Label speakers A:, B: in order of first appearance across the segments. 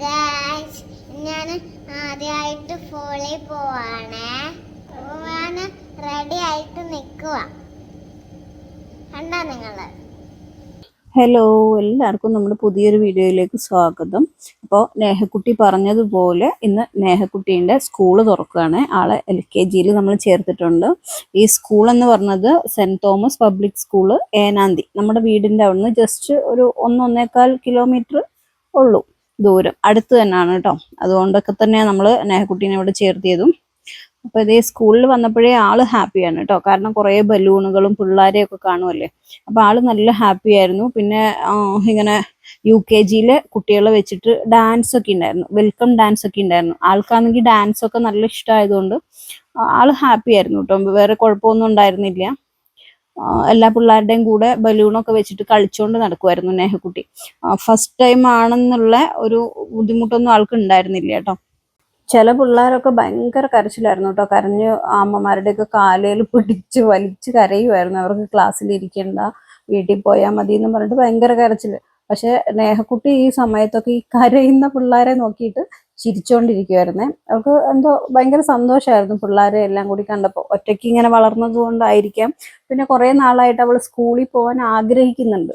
A: Guys ഞാൻ ആദ്യമായിട്ട് ഫോളിൽ പോവാണേ. പോവാന് റെഡി ആയിട്ട് നിൽക്കുക കണ്ടാ നിങ്ങൾ?
B: ഹലോ എല്ലാവർക്കും നമ്മുടെ പുതിയൊരു വീഡിയോയിലേക്ക് സ്വാഗതം. അപ്പോൾ നേഹക്കുട്ടി പറഞ്ഞതുപോലെ ഇന്ന് നേഹക്കുട്ടീന്റെ സ്കൂൾ തുറക്കുകയാണ്. ആളെ എൽ കെ ജിയിൽ നമ്മൾ ചേർത്തിട്ടുണ്ട്. ഈ സ്കൂൾ എന്ന് പറഞ്ഞത് സെന്റ് തോമസ് പബ്ലിക് സ്കൂൾ ഏനാന്തി. നമ്മുടെ വീടിന്റെ അവിടുന്ന് ജസ്റ്റ് ഒരു ഒന്നൊന്നേക്കാൽ കിലോമീറ്റർ ഉള്ളൂ. ദൂരം. അടുത്ത് തന്നെയാണ് കേട്ടോ. അതുകൊണ്ടൊക്കെ തന്നെ നമ്മൾ നേഹക്കുട്ടീനെ ഇവിടെ ചേർത്തിയതും. അപ്പോൾ ഇതേ സ്കൂളിൽ വന്നപ്പോഴേ ആൾ ഹാപ്പിയാണ് കേട്ടോ. കാരണം കുറേ ബലൂണുകളും പിള്ളേരെയൊക്കെ കാണുമല്ലേ അപ്പോൾ ആൾ നല്ല ഹാപ്പി ആയിരുന്നു. പിന്നെ ഇങ്ങനെ യു കെ ജിയിലെ കുട്ടികളെ വെച്ചിട്ട് ഡാൻസ് ഒക്കെ ഉണ്ടായിരുന്നു. വെൽക്കം ഡാൻസ് ഒക്കെ ഉണ്ടായിരുന്നു. ആൾക്കാണെങ്കിൽ ഡാൻസ് ഒക്കെ നല്ല ഇഷ്ടമായതുകൊണ്ട് ആൾ ഹാപ്പി ആയിരുന്നു കേട്ടോ. വേറെ കുഴപ്പമൊന്നും ഉണ്ടായിരുന്നില്ല. എല്ലാ പിള്ളേരുടെയും കൂടെ ബലൂണൊക്കെ വെച്ചിട്ട് കളിച്ചുകൊണ്ട് നടക്കുമായിരുന്നു നേഹക്കുട്ടി ഫസ്റ്റ് ടൈം ആണെന്നുള്ള ഒരു ബുദ്ധിമുട്ടൊന്നും ആൾക്ക് ഉണ്ടായിരുന്നില്ല കേട്ടോ. ചില പിള്ളേരൊക്കെ ഭയങ്കര കരച്ചിലായിരുന്നു കേട്ടോ. കരഞ്ഞ് അമ്മമാരുടെയൊക്കെ കാലയിൽ പിടിച്ച് വലിച്ച് കരയുമായിരുന്നു അവർക്ക് ക്ലാസ്സിൽ ഇരിക്കണ്ട വീട്ടിൽ പോയാൽ മതി എന്ന് പറഞ്ഞിട്ട് ഭയങ്കര കരച്ചിൽ. പക്ഷെ നേഹക്കുട്ടി ഈ സമയത്തൊക്കെ ഈ കരയുന്ന പിള്ളേരെ നോക്കിയിട്ട് ചിരിച്ചുകൊണ്ടിരിക്കുമായിരുന്നേ അവൾക്ക് എന്തോ ഭയങ്കര സന്തോഷമായിരുന്നു പിള്ളേരെ എല്ലാം കൂടി കണ്ടപ്പോൾ. ഒറ്റയ്ക്ക് ഇങ്ങനെ വളർന്നത് കൊണ്ടായിരിക്കാം. പിന്നെ കുറേ നാളായിട്ട് അവൾ സ്കൂളിൽ പോകാൻ ആഗ്രഹിക്കുന്നുണ്ട്.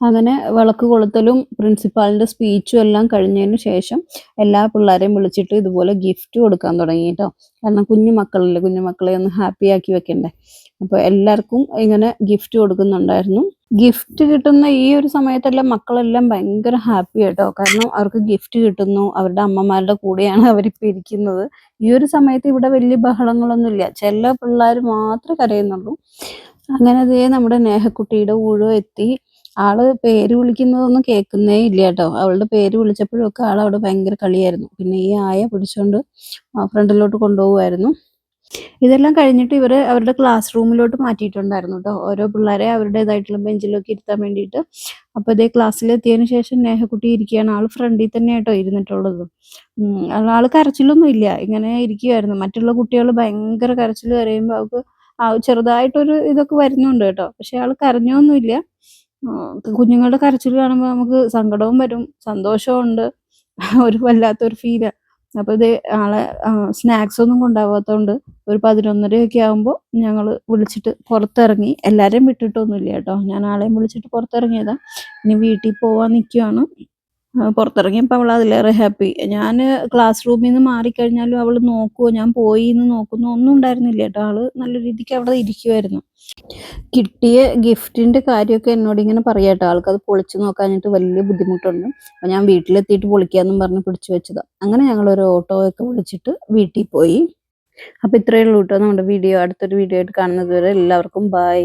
B: അങ്ങനെ വിളക്ക് കൊളുത്തലും പ്രിൻസിപ്പാളിന്റെ സ്പീച്ചും എല്ലാം കഴിഞ്ഞതിന് ശേഷം എല്ലാ പിള്ളേരെയും വിളിച്ചിട്ട് ഇതുപോലെ ഗിഫ്റ്റ് കൊടുക്കാൻ തുടങ്ങി കേട്ടോ. കാരണം കുഞ്ഞു മക്കളല്ലേ കുഞ്ഞു മക്കളെ ഒന്ന് ഹാപ്പി ആക്കി വെക്കണ്ടേ. അപ്പോൾ എല്ലാവർക്കും ഇങ്ങനെ ഗിഫ്റ്റ് കൊടുക്കുന്നുണ്ടായിരുന്നു. ഗിഫ്റ്റ് കിട്ടുന്ന ഈ ഒരു സമയത്തെല്ലാം മക്കളെല്ലാം ഭയങ്കര ഹാപ്പി കേട്ടോ കാരണം അവർക്ക് ഗിഫ്റ്റ് കിട്ടുന്നു അവരുടെ അമ്മമാരുടെ കൂടെയാണ് അവരിപ്പോൾ ഇരിക്കുന്നത്. ഈ ഒരു സമയത്ത് ഇവിടെ വലിയ ബഹളങ്ങളൊന്നുമില്ല ചില പിള്ളേർ മാത്രമേ കരയുന്നുള്ളൂ. അങ്ങനെ അതേ നമ്മുടെ നേഹക്കുട്ടിയുടെ ഊഴം എത്തി. ആൾ പേര് വിളിക്കുന്നതൊന്നും കേൾക്കുന്നേ ഇല്ല കേട്ടോ. അവളുടെ പേര് വിളിച്ചപ്പോഴൊക്കെ ആൾ അവിടെ ഭയങ്കര കളിയായിരുന്നു. പിന്നെ ഈ ആയ പിടിച്ചോണ്ട് ഫ്രണ്ടിലോട്ട് കൊണ്ടുപോകുമായിരുന്നു ഇതെല്ലാം കഴിഞ്ഞിട്ട് ഇവരെ അവരുടെ ക്ലാസ് റൂമിലോട്ട് മാറ്റിയിട്ടുണ്ടായിരുന്നു കേട്ടോ. ഓരോ പിള്ളേരെ അവരുടേതായിട്ടുള്ള ബെഞ്ചിലൊക്കെ ഇരുത്താൻ വേണ്ടിയിട്ട്. അപ്പൊ ഇതേ ക്ലാസ്സിലെത്തിയതിനു ശേഷം നേഹക്കുട്ടി ഇരിക്കുകയാണ്. ആൾ ഫ്രണ്ടിൽ തന്നെ കേട്ടോ ഇരുന്നിട്ടുള്ളത്. ആൾ കരച്ചിലൊന്നും ഇല്ല. ഇങ്ങനെ ഇരിക്കുമായിരുന്നു മറ്റുള്ള കുട്ടികൾ ഭയങ്കര കരച്ചിൽ അവക്ക് ആ ചെറുതായിട്ടൊരു ഇതൊക്കെ വരുന്നുണ്ട് കേട്ടോ. പക്ഷെ ആൾ കരഞ്ഞൊന്നുമില്ല. കുഞ്ഞുങ്ങളുടെ കരച്ചിൽ കാണുമ്പോൾ നമുക്ക് സങ്കടവും വരും സന്തോഷവും ഉണ്ട്. ഒരു വല്ലാത്തൊരു ഫീൽ അപ്പൊ ഇത് ആളെ സ്നാക്സ് ഒന്നും കൊണ്ടാവാത്തോണ്ട് ഒരു പതിനൊന്നരയൊക്കെ ആകുമ്പോൾ ഞങ്ങൾ വിളിച്ചിട്ട് പുറത്തിറങ്ങി. എല്ലാവരെയും വിട്ടിട്ടൊന്നുമില്ല കേട്ടോ. ഞാൻ ആളെയും വിളിച്ചിട്ട് പുറത്തിറങ്ങിയതാ. ഇനി വീട്ടിൽ പോവാൻ നിൽക്കുവാണ് പുറത്തിറങ്ങിയപ്പോൾ അവൾ അതിലേറെ ഹാപ്പി ഞാൻ ക്ലാസ് റൂമിൽ നിന്ന് മാറിക്കഴിഞ്ഞാലും അവൾ നോക്കുമോ ഞാൻ പോയി എന്ന് നോക്കുന്നു. ഒന്നും ഉണ്ടായിരുന്നില്ല കേട്ടോ. ആൾ നല്ല രീതിക്ക് അവിടെ ഇരിക്കുമായിരുന്നു കിട്ടിയ ഗിഫ്റ്റിന്റെ കാര്യമൊക്കെ എന്നോട് ഇങ്ങനെ പറയാട്ടോ ആൾക്കത് പൊളിച്ചു നോക്കാനായിട്ട് വലിയ ബുദ്ധിമുട്ടുണ്ട്. അപ്പൊ ഞാൻ വീട്ടിലെത്തിയിട്ട് പൊളിക്കാന്നും പറഞ്ഞ് പിടിച്ചു വെച്ചതാ. അങ്ങനെ ഞങ്ങൾ ഒരു ഓട്ടോ ഒക്കെ വിളിച്ചിട്ട് വീട്ടിൽ പോയി. അപ്പൊ ഇത്രയേ ഉള്ളൂ കേട്ടോ നമ്മുടെ വീഡിയോ. അടുത്തൊരു വീഡിയോ ആയിട്ട് കാണുന്നത് വരെ എല്ലാവർക്കും ബൈ